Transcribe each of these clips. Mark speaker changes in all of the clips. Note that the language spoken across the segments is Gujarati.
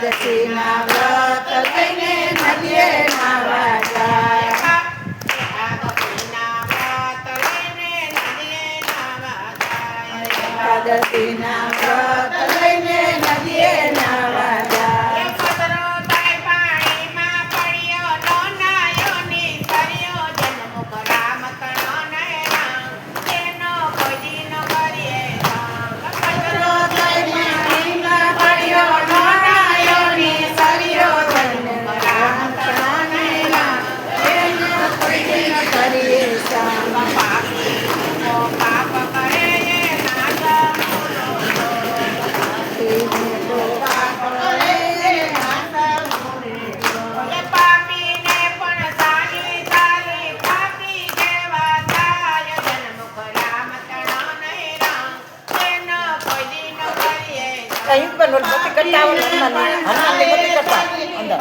Speaker 1: the sea.
Speaker 2: અહીં પણ બધી કરતા આવો હનુમાન હનુમાનની બધી કરતા. અંદર.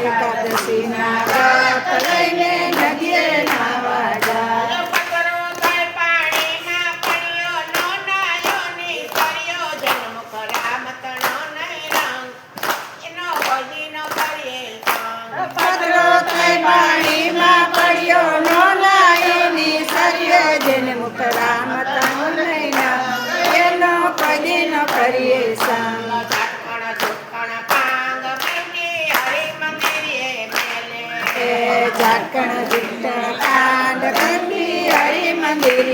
Speaker 3: એકાદશી ના
Speaker 1: પાણીમાં પડ્યો નો
Speaker 3: લાયની સર્યો જેને મુખ રામ તનો નૈના. એનો કદી ન કરીએ સંગ. જાકણ જુટણ કાંડ કંડી હરિ મંદિર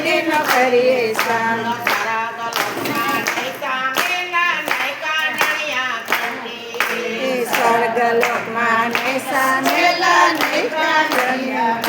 Speaker 3: મંદિર નો કરીએ સ્નાન સ્વર્ગલોકમાં ને સામેલા ને
Speaker 1: કાંડણ્યા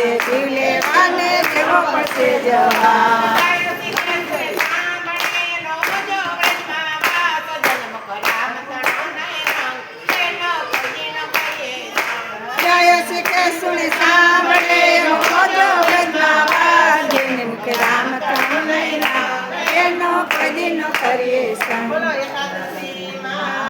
Speaker 1: પડશે જીવ
Speaker 3: લેવાને દેવો પડશે જવા જય શ્રી કૃષ્ણ, સાંભળે રોજો વજમાં જેને મુખે રામ તણો નહીં રામ એનો કદી ન કરીએ સંગ.